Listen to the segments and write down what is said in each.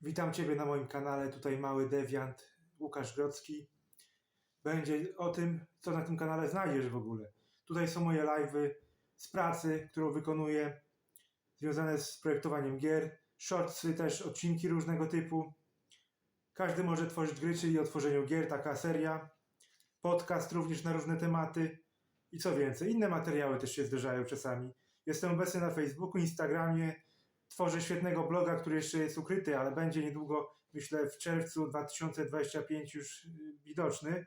Witam Ciebie na moim kanale, tutaj mały dewiant Łukasz Grodzki. Będzie o tym, co na tym kanale znajdziesz w ogóle. Tutaj są moje live'y z pracy, którą wykonuję, związane z projektowaniem gier, shortsy też, odcinki różnego typu. Każdy może tworzyć gry, czyli o tworzeniu gier, taka seria. Podcast również na różne tematy. I co więcej, inne materiały też się zdarzają czasami. Jestem obecny na Facebooku, Instagramie, tworzę świetnego bloga, który jeszcze jest ukryty, ale będzie niedługo, myślę w czerwcu 2025 już y, widoczny.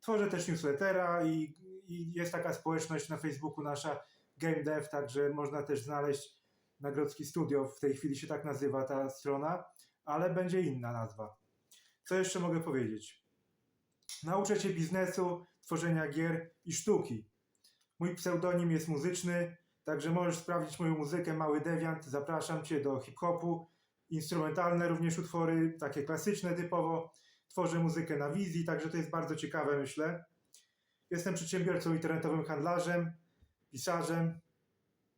Tworzę też newslettera i, i jest taka społeczność na Facebooku nasza Game Dev, także można też znaleźć Nagrodzki Studio, w tej chwili się tak nazywa ta strona, ale będzie inna nazwa. Co jeszcze mogę powiedzieć? Nauczę Cię biznesu, tworzenia gier i sztuki. Mój pseudonim jest muzyczny, Także możesz sprawdzić moją muzykę Mały Dewiant. Zapraszam Cię do hip-hopu, instrumentalne również utwory, takie klasyczne typowo. Tworzę muzykę na wizji, także to jest bardzo ciekawe, myślę. Jestem przedsiębiorcą internetowym handlarzem, pisarzem,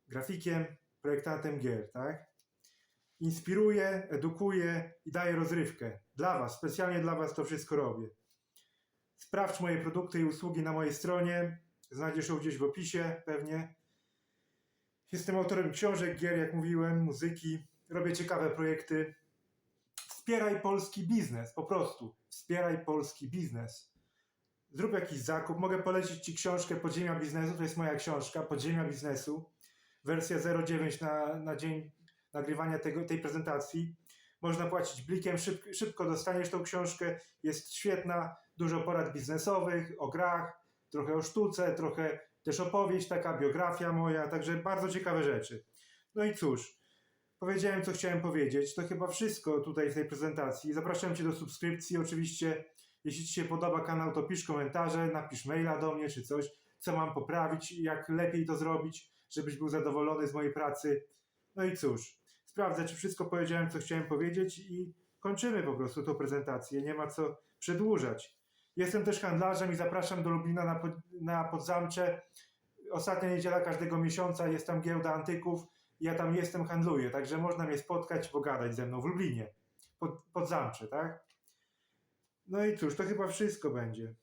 grafikiem, projektantem gier, tak? Inspiruję, edukuję i daję rozrywkę. Dla Was, specjalnie dla Was to wszystko robię. Sprawdź moje produkty i usługi na mojej stronie. Znajdziesz ją gdzieś w opisie, pewnie. Jestem autorem książek, gier, jak mówiłem, muzyki. Robię ciekawe projekty. Wspieraj polski biznes, po prostu. Wspieraj polski biznes. Zrób jakiś zakup. Mogę polecić Ci książkę Podziemia Biznesu. To jest moja książka, Podziemia Biznesu. Wersja 09 na, na dzień nagrywania tego, tej prezentacji. Można płacić blikiem, szyb, szybko dostaniesz tą książkę. Jest świetna, dużo porad biznesowych, o grach, trochę o sztuce, trochę też opowieść, taka biografia moja, także bardzo ciekawe rzeczy. No i cóż, powiedziałem co chciałem powiedzieć, to chyba wszystko tutaj w tej prezentacji. Zapraszam Cię do subskrypcji, oczywiście jeśli Ci się podoba kanał, to pisz komentarze, napisz maila do mnie czy coś, co mam poprawić, jak lepiej to zrobić, żebyś był zadowolony z mojej pracy. No i cóż, sprawdzę, czy wszystko powiedziałem, co chciałem powiedzieć i kończymy po prostu tą prezentację, nie ma co przedłużać. Jestem też handlarzem i zapraszam do Lublina na, na Podzamcze. Ostatnia niedziela każdego miesiąca jest tam giełda antyków. Ja tam jestem, handluję, także można mnie spotkać, pogadać ze mną w Lublinie. Pod, Podzamcze, tak? No i cóż, to chyba wszystko będzie.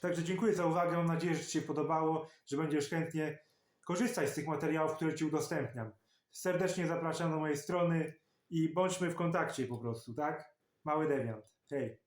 Także dziękuję za uwagę. Mam nadzieję, że Ci się podobało, że będziesz chętnie korzystać z tych materiałów, które Ci udostępniam. Serdecznie zapraszam do mojej strony i bądźmy w kontakcie po prostu, tak? Mały dewiant. Hej.